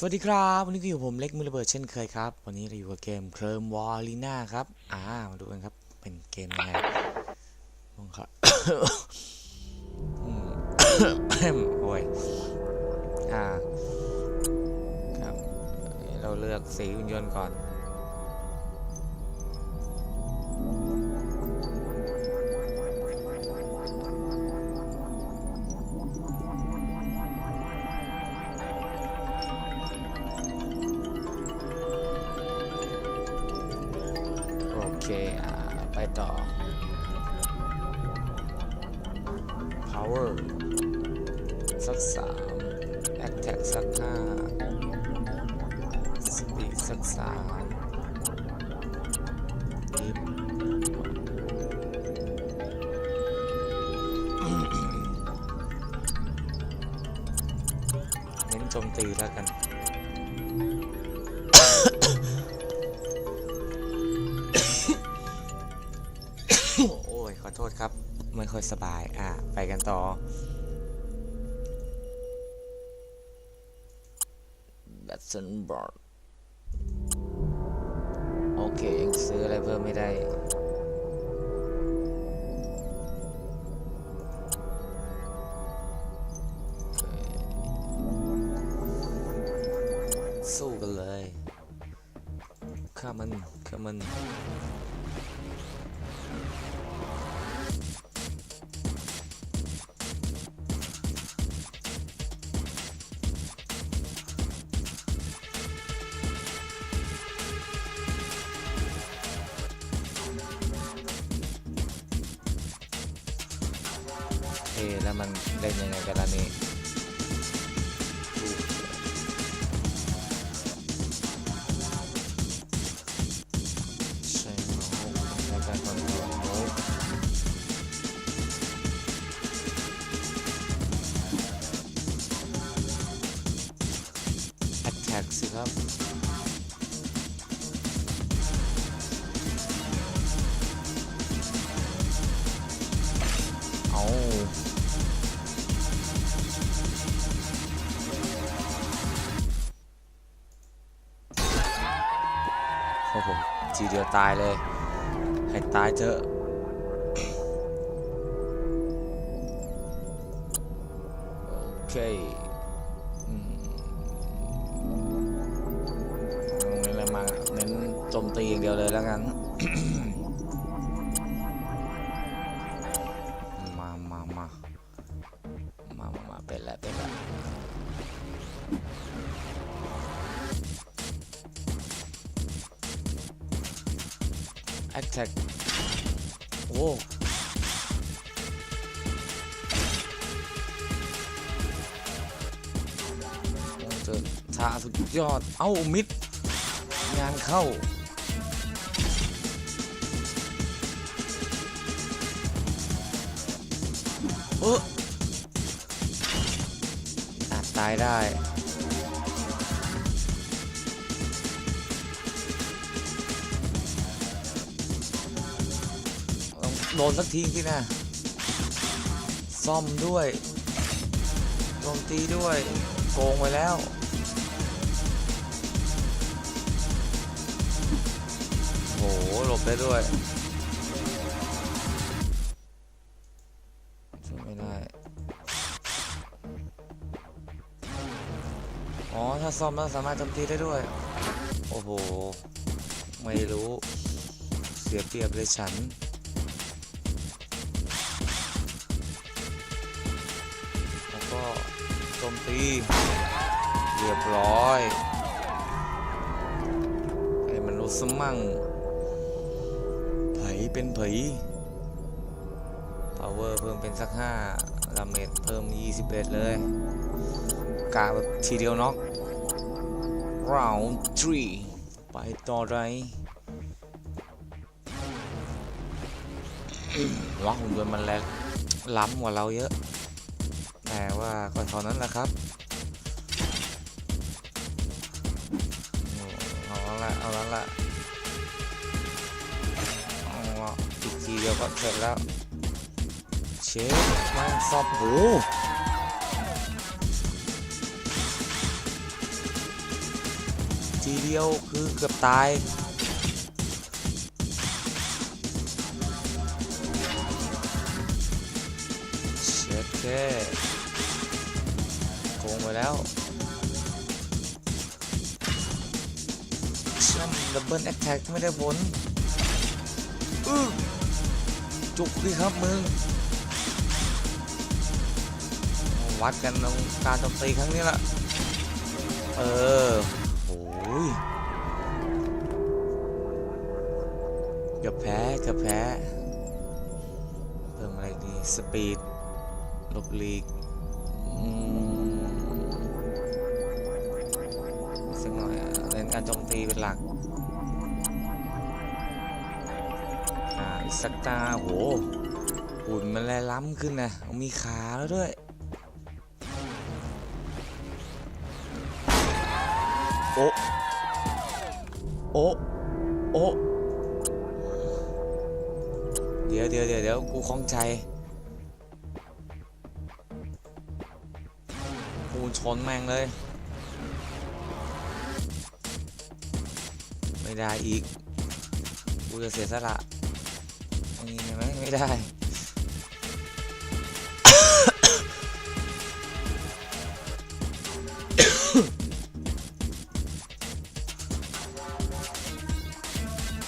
สวัสดีครับวันนี้ก็อยู่ผมเล็กมือระเบิดเช่นเคยครับ วันนี้เราอยู่กับเกมเคลิมวอลลีน่าครับ อ่ามาดูกันครับ เป็นเกมยังไงลองครับอืมโอ้ยอ่าครับ เราเลือกสีหุ่นยนต์ก่อน อเคอ่าไปต่อ power สักสาม attack สักห้า speed สักสาม Hit เน้นโจมตีแล้วกัน อ้ยขอโทษครับ ไม่ค่อยสบาย อะ ไปกันต่อแบตเซนบอร์ดโอเคยังซื้ออะไรเพิ่มไม่ได้สู้กันเลยข้ามันข้ามัน อะแล้วมันเล่นยังไงกันล่ะนี่ใช่โน้ตในการคอนโทรลโน้ตแอทแท็กสิครับ อ้โหทีเดียวตายเลย ให้ตายเถอะโอเคอืมเน้นอะมาเน้นโจมตีอย่างเดียวเลยแล้วกัน แอคแท็กโอ้โอ้เจอท่าสุดยอด เอ้า มิด งานเข้าเอออาจตายได้ โดนสักทีสินะ ซ่อมด้วยโจมตีด้วย โกงไปแล้ว โหหลบได้ด้วยช่วยไม่ได้ อ๋อ ถ้าซ่อมแล้วสามารถโจมตีได้ด้วย โอ้โห ไม่รู้ เสียเปรียบเลยฉัน โจมตี เรียบร้อยให้มันรู้สมั่งไผเป็นไผ power เพิ่มเป็นสักห้าดาเมจเพิ่ม 21 เลย กาแบบทีเดียวน็อก round 3 ไปต่อไรว้าหุ่นยนต์มันแรงล้ำกว่าเราเยอะ ว่าก็เท่านั้นแหละครับเอาละเอาละละเอาละอีกทีเดียวก็เสร็จแล้ว เชฟม่งซอบโหทีเดียวคือเกือบตายเช็ดแค่ ไปแล้วช่ำดับเบิลแอคแท็กไม่ได้ผลอื้อจุกดิครับมึง วัดกันตรงการโจมตีครั้งนี้ละ เออโอ้ยเกือบแพ้เกือบแพ้เพิ่มอะไรดี สปีดลบลีกอืม สักหน่อยเน้นการโจมตีเป็นหลักอ่าอิสักตาโหหุ่นมันแลล้ำขึ้นนะมีขาแล้วด้วยโอะโอะโอะเดี๋ยวเดี๋ยวเดี๋ยวเดี๋ยวกูคล้องใจกูชนแม่งเลย ไม่ได้อีก กูจะเสียสละนี่เห็นไหมไม่ได้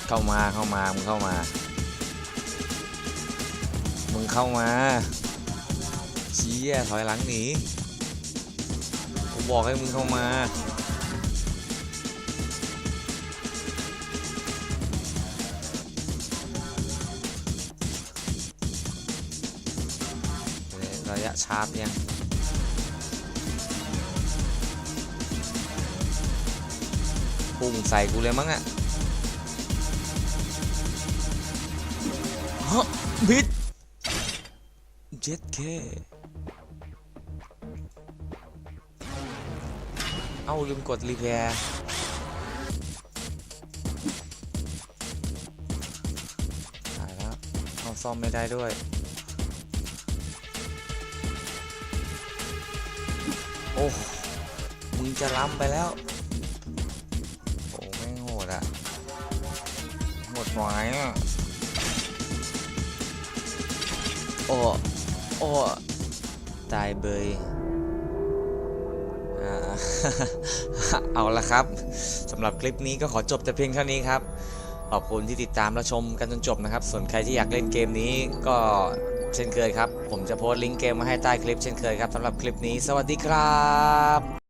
เข้ามาเข้ามามึงเข้ามา มึงเข้ามาเชี้ยถอยหลังหนี กูบอกให้มึงเข้ามา ชาร์ปยังพุ่งใส่กูเลยมั้งอะฮะบิดเจ็ดเคเอาลืมกดรีแพร์ตายแล้วเอาซ่อมไม่ได้ด้วย อ้มึงจะล้ำไปแล้ว โอ้ไม่โหดอะหมดหวายอะโอ้โอ้ตายเบยอ่าเอาละครับสำหรับคลิปนี้ก็ขอจบแต่เพียงเท่านี้ครับ ขอบคุณที่ติดตามและชมกันจนจบนะครับ ส่วนใครที่อยากเล่นเกมนี้ก็ เช่นเคยครับ ผมจะโพสต์ลิงก์เกมมาให้ใต้คลิปเช่นเคยครับสำหรับคลิปนี้ สวัสดีครับ